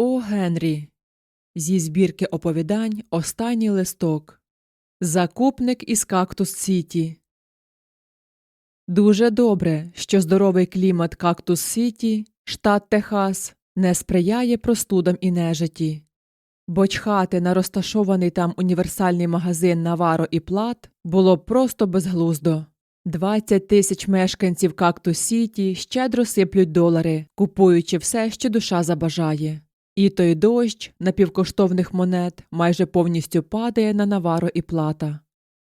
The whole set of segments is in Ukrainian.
О Генрі. Зі збірки оповідань останній листок. Закупник із Кактус Сіті. Дуже добре, що здоровий клімат Кактус Сіті, штат Техас, не сприяє простудам і нежиті. Бо чхати на розташований там універсальний магазин Наваро і Плат було б просто безглуздо. 20 тисяч мешканців Кактус Сіті щедро сиплють долари, купуючи все, що душа забажає. І той дощ напівкоштовних монет майже повністю падає на Наваро і Плата.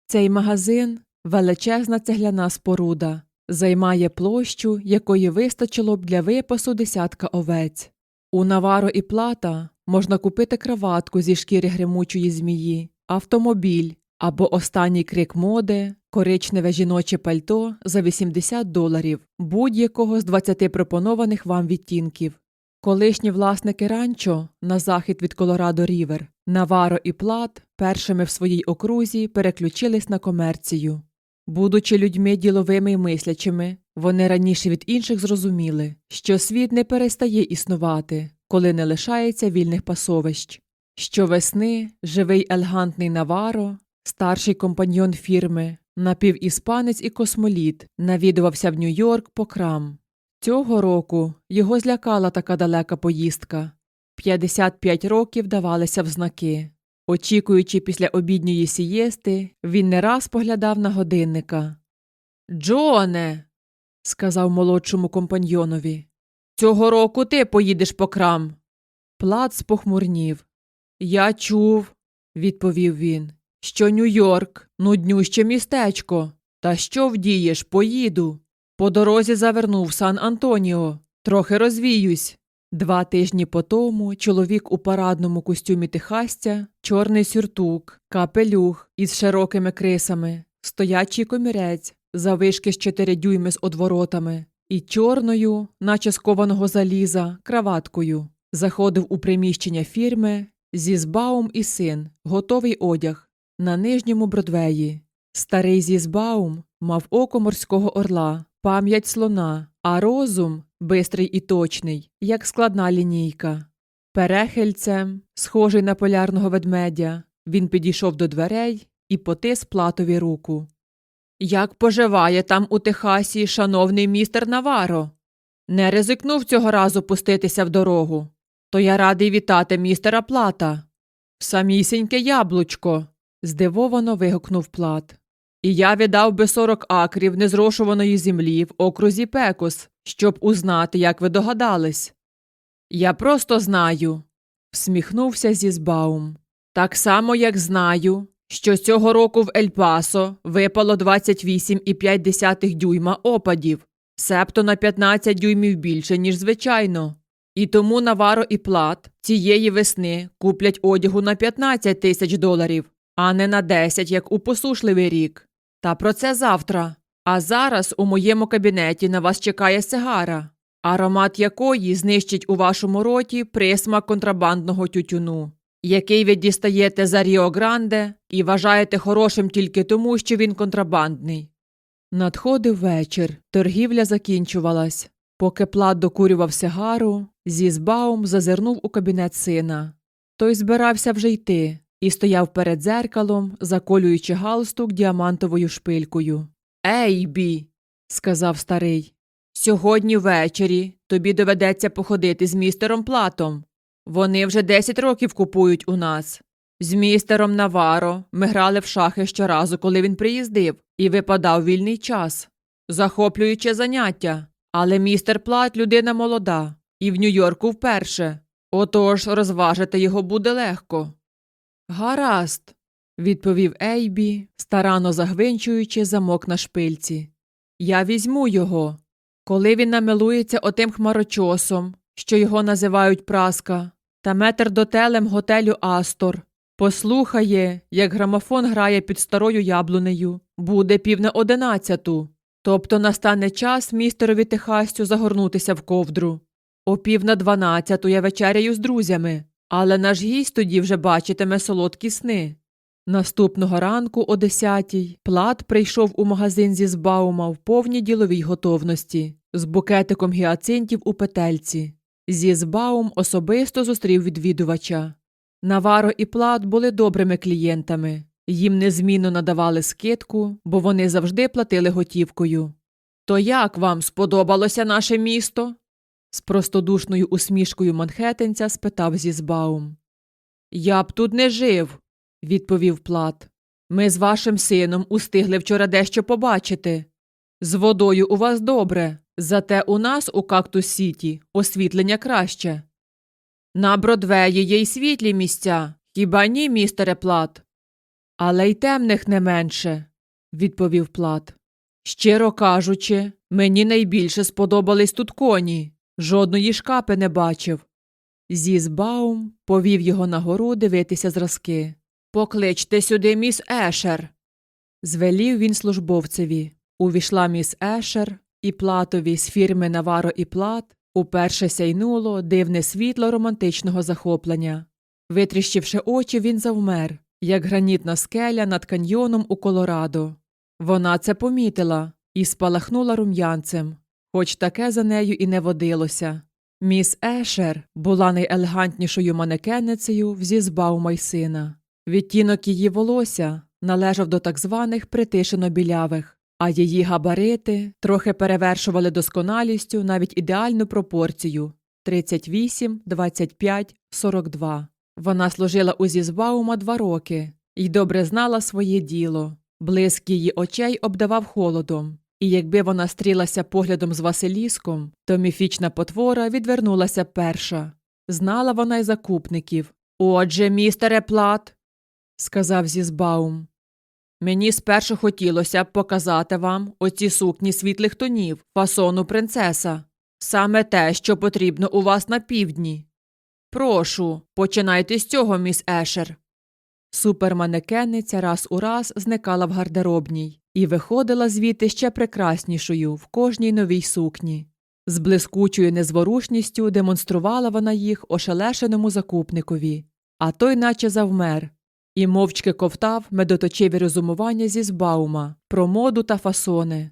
Цей магазин величезна цегляна споруда, займає площу, якої вистачило б для випасу десятка овець. У Наваро і Плата можна купити краватку зі шкіри гримучої змії, автомобіль або останній крик моди, коричневе жіноче пальто за 80 доларів, будь-якого з 20 пропонованих вам відтінків. Колишні власники ранчо на захід від Колорадо Рівер, Наваро і Плат першими в своїй окрузі переключились на комерцію. Будучи людьми діловими й мислячими, вони раніше від інших зрозуміли, що світ не перестає існувати, коли не лишається вільних пасовищ. Щовесни живий елегантний Наваро, старший компаньйон фірми, напівіспанець і космоліт, навідувався в Нью-Йорк по крам. Цього року його злякала така далека поїздка. 55 років давалися в знаки. Очікуючи після обідньої сієсти, він не раз поглядав на годинника. Джоне, сказав молодшому компаньйонові, цього року ти поїдеш по крам. Плац похмурнів. Я чув, відповів він, що Нью-Йорк нуднюще містечко. Та що вдієш, поїду. По дорозі завернув Сан Антоніо. Трохи розвіюсь. Два тижні по тому чоловік у парадному костюмі техастя, чорний сюртук, капелюх із широкими крисами, стоячий комірець, завишки з чотири дюйми з одворотами, і чорною, наче скованого заліза, краваткою, заходив у приміщення фірми Зізбаум і син, готовий одяг, на нижньому Бродвеї. Старий Зізбаум мав око морського орла, пам'ять слона, а розум бистрий і точний, як складна лінійка. Перехильцем, схожий на полярного ведмедя, він підійшов до дверей і потис платові руку. Як поживає там у Техасі шановний містер Наваро? Не ризикнув цього разу пуститися в дорогу. То я радий вітати містера Плата. Самісіньке яблучко. здивовано вигукнув Плат. І я віддав би сорок акрів незрошуваної землі в окрузі Пекос, щоб узнати, як ви догадались. Я просто знаю, всміхнувся Зізбаум. Так само, як знаю, що цього року в Ель-Пасо випало 28,5 дюйма опадів, себто на 15 дюймів більше, ніж звичайно. І тому Наваро і Плат цієї весни куплять одягу на 15 тисяч доларів, а не на 10, як у посушливий рік. Та про це завтра. А зараз у моєму кабінеті на вас чекає сигара, аромат якої знищить у вашому роті присмак контрабандного тютюну, який ви дістаєте за Ріо Гранде і вважаєте хорошим тільки тому, що він контрабандний. Надходив вечір, торгівля закінчувалась. Поки плат докурював сигару, Зізбаум зазирнув у кабінет сина. Той збирався вже йти і стояв перед дзеркалом, заколюючи галстук діамантовою шпилькою. Ейбі, сказав старий, сьогодні ввечері тобі доведеться походити з містером Платом. Вони вже десять років купують у нас. З містером Наваро ми грали в шахи щоразу, коли він приїздив, і випадав вільний час. Захоплююче заняття. Але містер Плат людина молода, і в Нью-Йорку вперше. Отож розважити його буде легко. Гаразд, відповів Ейбі, старано загвинчуючи замок на шпильці. Я візьму його. Коли він намилується отим хмарочосом, що його називають праска, та метрдотелем готелю Астор, послухає, як грамофон грає під старою яблунею, буде пів на одинадцяту. Тобто настане час містерові Техастю загорнутися в ковдру. О пів на дванадцяту я вечеряю з друзями, але наш гість тоді вже бачитиме солодкі сни. Наступного ранку о десятій Плат прийшов у магазин зі Збаума в повній діловій готовності з букетиком гіацинтів у петельці. Зізбаум особисто зустрів відвідувача. Наваро і Плат були добрими клієнтами. Їм незмінно надавали скидку, бо вони завжди платили готівкою. То як вам сподобалося наше місто? З простодушною усмішкою манхеттенця спитав Зізбаум. Я б тут не жив, відповів Плат. Ми з вашим сином устигли вчора дещо побачити. З водою у вас добре, зате у нас у Кактус Сіті освітлення краще. На Бродвеї є й світлі місця, хіба ні, містере Плат? Але й темних не менше, відповів Плат. Щиро кажучи, мені найбільше сподобались тут коні. Жодної шкапи не бачив. Зізбаум повів його на гору дивитися зразки. Покличте сюди міс Ешер. Звелів він службовцеві. Увійшла міс Ешер, і платові з фірми Наваро і Плат уперше сяйнуло дивне світло романтичного захоплення. Витріщивши очі, він завмер, як гранітна скеля над каньйоном у Колорадо. Вона це помітила і спалахнула рум'янцем, хоч таке за нею і не водилося. Міс Ешер була найелегантнішою манекенницею в Зізбаума й сина. Відтінок її волосся належав до так званих притишено-білявих, а її габарити трохи перевершували досконалістю навіть ідеальну пропорцію 38, 25, 42. Вона служила у Зізбаума два роки і добре знала своє діло. Блиск її очей обдавав холодом, і якби вона стрілася поглядом з Василіском, то міфічна потвора відвернулася перша. Знала вона й закупників. Отже, містере Плат, сказав Зізбаум. Мені спершу хотілося б показати вам оці сукні світлих тонів, фасону принцеса. Саме те, що потрібно у вас на півдні. Прошу, починайте з цього, міс Ешер. Суперманекенниця раз у раз зникала в гардеробній і виходила звідти ще прекраснішою в кожній новій сукні. З блискучою незворушністю демонструвала вона їх ошелешеному закупникові, а той наче завмер, і мовчки ковтав медоточиві розумування зі збаума про моду та фасони.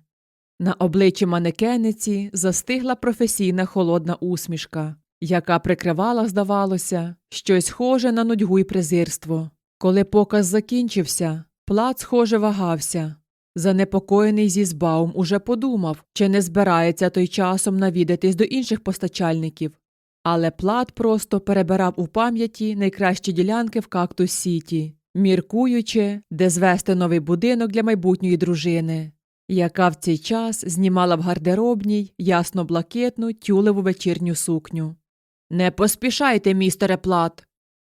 На обличчі манекениці застигла професійна холодна усмішка, яка прикривала, здавалося, щось схоже на нудьгу й презирство. Коли показ закінчився, плат схоже вагався. Занепокоєний Зізбаум уже подумав, чи не збирається той часом навідатись до інших постачальників. Але плат просто перебирав у пам'яті найкращі ділянки в Кактус Сіті, міркуючи, де звести новий будинок для майбутньої дружини, яка в цей час знімала в гардеробній ясно блакитну тюлеву вечірню сукню. Не поспішайте, містере Плат,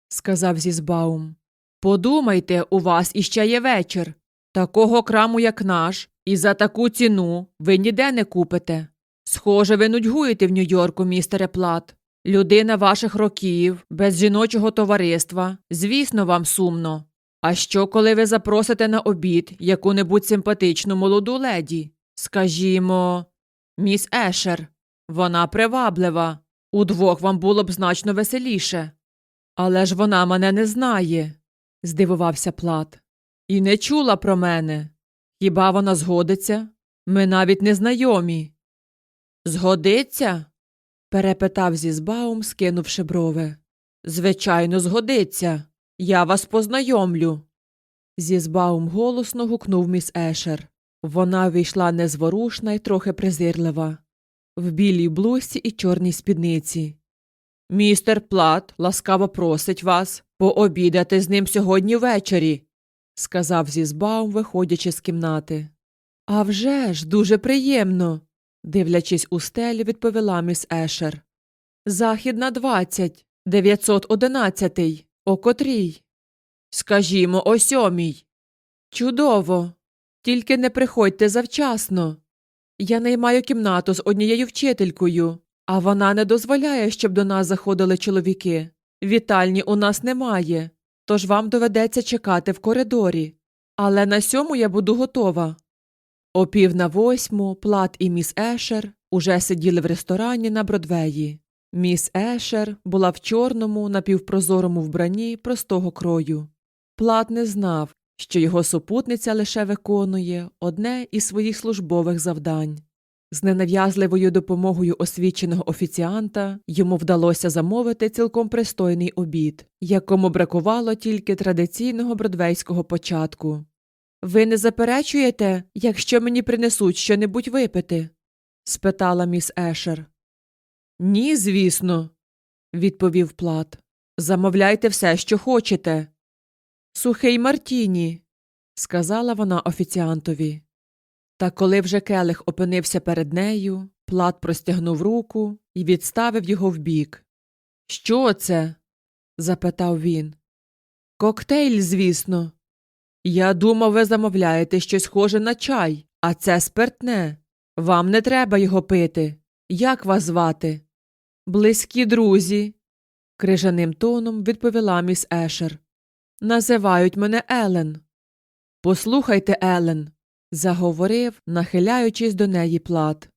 сказав Зізбаум. Подумайте, у вас іще є вечір. Такого краму, як наш, і за таку ціну ви ніде не купите. Схоже, ви нудьгуєте в Нью-Йорку, містере Плат. Людина ваших років, без жіночого товариства, звісно, вам сумно. А що, коли ви запросите на обід яку-небудь симпатичну молоду леді? Скажімо, міс Ешер, вона приваблива. Удвох вам було б значно веселіше. Але ж вона мене не знає, здивувався Плат. І не чула про мене. Хіба вона згодиться? Ми навіть не знайомі. Згодиться? перепитав Зізбаум, скинувши брови. Звичайно, згодиться. Я вас познайомлю. Зізбаум голосно гукнув міс Ешер. Вона вийшла незворушна й трохи презирлива, в білій блузці і чорній спідниці. Містер Плат ласкаво просить вас пообідати з ним сьогодні ввечері, сказав Зізбаум, виходячи з кімнати. «А вже ж, дуже приємно, дивлячись у стелі, відповіла міс Ешер. Захід на двадцять, дев'ятсот одинадцятий. О котрій? Скажімо, о сьомій. Чудово. Тільки не приходьте завчасно. Я наймаю кімнату з однією вчителькою, а вона не дозволяє, щоб до нас заходили чоловіки. Вітальні у нас немає, тож вам доведеться чекати в коридорі. Але на сьому я буду готова. О пів на восьму Плат і міс Ешер уже сиділи в ресторані на Бродвеї. Міс Ешер була в чорному напівпрозорому вбранні простого крою. Плат не знав, що його супутниця лише виконує одне із своїх службових завдань. З ненав'язливою допомогою освіченого офіціанта йому вдалося замовити цілком пристойний обід, якому бракувало тільки традиційного бродвейського початку. Ви не заперечуєте, якщо мені принесуть щонебудь випити? спитала міс Ешер. Ні, звісно, відповів Плат. Замовляйте все, що хочете. Сухий Мартіні, сказала вона офіціантові. Та коли вже келих опинився перед нею, Плат простягнув руку і відставив його вбік. Що це? запитав він. Коктейль, звісно. Я думав, ви замовляєте щось схоже на чай, а це спиртне. Вам не треба його пити. Як вас звати? Близькі друзі, крижаним тоном відповіла міс Ешер. Називають мене Елен. Послухайте, Елен, заговорив, нахиляючись до неї плат.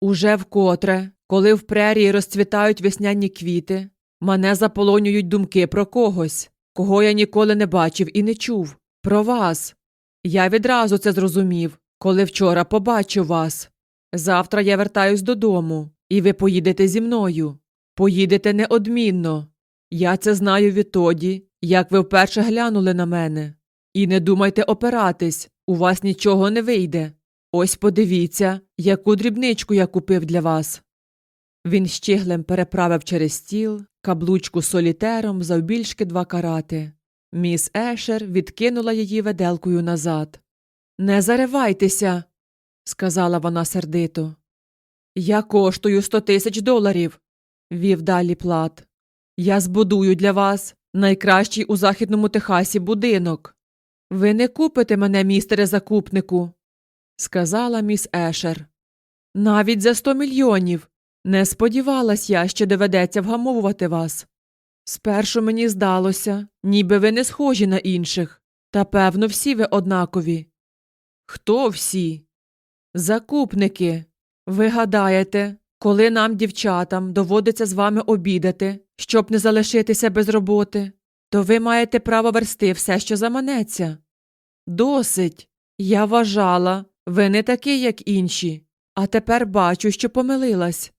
Уже вкотре, коли в прерії розцвітають весняні квіти, мене заполонюють думки про когось, кого я ніколи не бачив і не чув. Про вас. Я відразу це зрозумів, коли вчора побачив вас. Завтра я вертаюсь додому, і ви поїдете зі мною. Поїдете неодмінно. Я це знаю відтоді, як ви вперше глянули на мене. І не думайте опиратись, у вас нічого не вийде. Ось подивіться, яку дрібничку я купив для вас. Він щиглем переправив через стіл каблучку солітером завбільшки два карати. Міс Ешер відкинула її веделкою назад. Не заривайтеся, сказала вона сердито. Я коштую сто тисяч доларів, вів далі плат. Я збудую для вас найкращий у західному Техасі будинок. Ви не купите мене, містере закупнику, сказала міс Ешер. Навіть за сто мільйонів. Не сподівалась я, що доведеться вгамовувати вас. Спершу мені здалося, ніби ви не схожі на інших, та певно, всі ви однакові. Хто всі? Закупники. Ви гадаєте, коли нам, дівчатам, доводиться з вами обідати, щоб не залишитися без роботи, то ви маєте право версти все, що заманеться. Досить. Я вважала, ви не такий, як інші, а тепер бачу, що помилилась.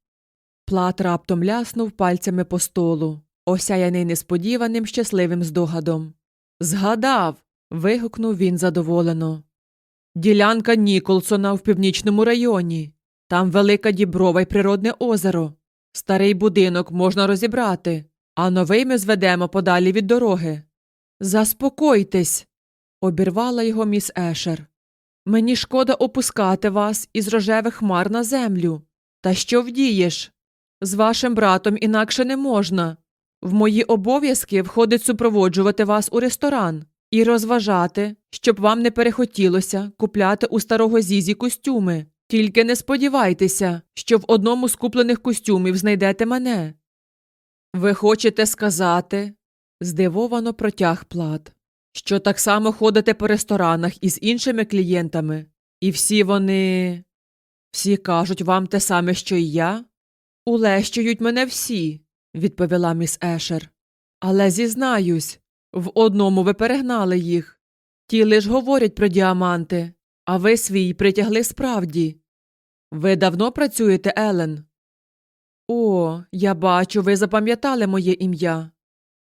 Плат раптом ляснув пальцями по столу, осяяний несподіваним щасливим здогадом. Згадав. вигукнув він задоволено. Ділянка Ніколсона в північному районі. Там велика діброва й природне озеро. Старий будинок можна розібрати, а новий ми зведемо подалі від дороги. Заспокойтесь, обірвала його міс Ешер. Мені шкода опускати вас із рожевих хмар на землю. Та що вдієш? З вашим братом інакше не можна. В мої обов'язки входить супроводжувати вас у ресторан і розважати, щоб вам не перехотілося купляти у старого зізі костюми. Тільки не сподівайтеся, що в одному з куплених костюмів знайдете мене. Ви хочете сказати, здивовано протяг плат, що так само ходите по ресторанах із іншими клієнтами, і всі вони. Всі кажуть вам те саме, що й я? Улещують мене всі, відповіла міс Ешер. Але зізнаюсь, в одному ви перегнали їх. Ті лиш говорять про діаманти, а ви свій притягли справді. Ви давно працюєте, Елен? О, я бачу, ви запам'ятали моє ім'я.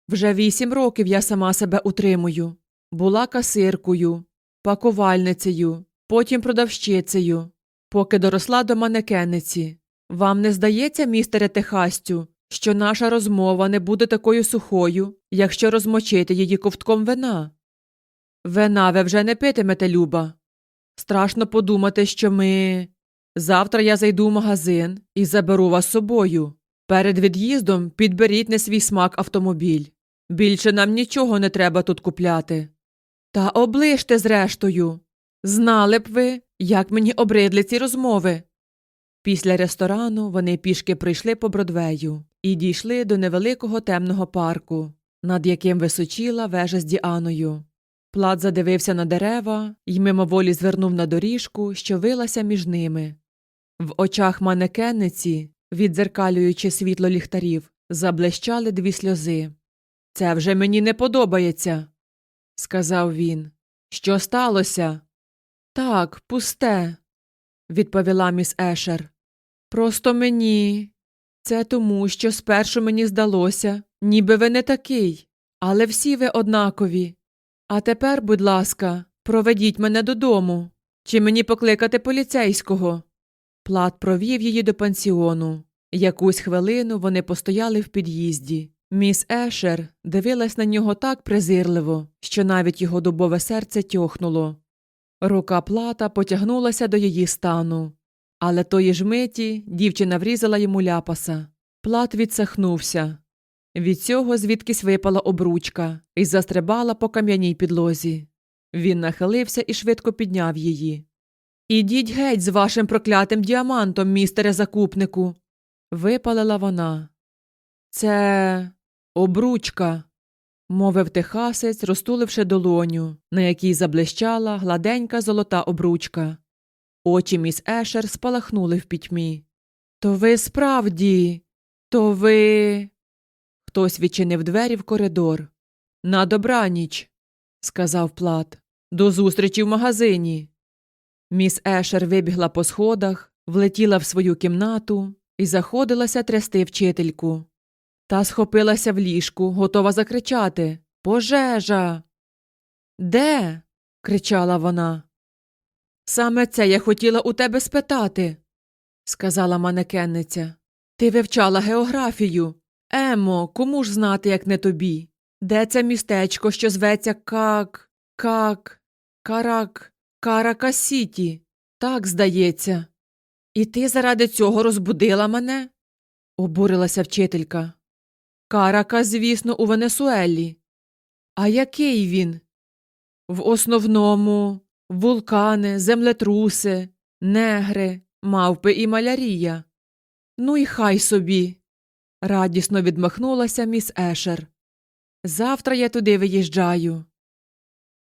Вже вісім років я сама себе утримую. Була касиркою, пакувальницею, потім продавщицею, поки доросла до манекениці. Вам не здається, містере Техастю, що наша розмова не буде такою сухою, якщо розмочити її ковтком вина? Вина ви вже не питимете, Люба. Страшно подумати, що ми. Завтра я зайду в магазин і заберу вас з собою. Перед від'їздом підберіть на свій смак автомобіль. Більше нам нічого не треба тут купляти. Та оближте, зрештою. Знали б ви, як мені обридли ці розмови. Після ресторану вони пішки прийшли по Бродвею і дійшли до невеликого темного парку, над яким височіла вежа з Діаною. Плат задивився на дерева і мимоволі звернув на доріжку, що вилася між ними. В очах манекенниці, віддзеркалюючи світло ліхтарів, заблищали дві сльози. Це вже мені не подобається, сказав він. Що сталося? Так, пусте, відповіла міс Ешер. Просто мені. Це тому, що спершу мені здалося, ніби ви не такий, але всі ви однакові. А тепер, будь ласка, проведіть мене додому. Чи мені покликати поліцейського? Плат провів її до пансіону. Якусь хвилину вони постояли в під'їзді. Міс Ешер дивилась на нього так презирливо, що навіть його дубове серце тьохнуло. Рука плата потягнулася до її стану. Але тої ж миті дівчина врізала йому ляпаса. Плат відсахнувся. Від цього звідкись випала обручка і застрибала по кам'яній підлозі. Він нахилився і швидко підняв її. Ідіть геть з вашим проклятим діамантом, містере закупнику. Випалила вона. Це обручка, мовив техасець, розтуливши долоню, на якій заблищала гладенька золота обручка. Очі міс Ешер спалахнули в пітьмі. То ви справді, то ви. Хтось відчинив двері в коридор. На добраніч, сказав Плат. До зустрічі в магазині. Міс Ешер вибігла по сходах, влетіла в свою кімнату і заходилася трясти вчительку. Та схопилася в ліжку, готова закричати Пожежа. Де? кричала вона. Саме це я хотіла у тебе спитати, сказала манекенниця. Ти вивчала географію. Емо, кому ж знати, як не тобі? Де це містечко, що зветься как. как. карак. Каракасіті? Так, здається. І ти заради цього розбудила мене? обурилася вчителька. Карака, звісно, у Венесуелі. А який він? В основному вулкани, землетруси, негри, мавпи і малярія. Ну і хай собі. радісно відмахнулася міс Ешер. Завтра я туди виїжджаю.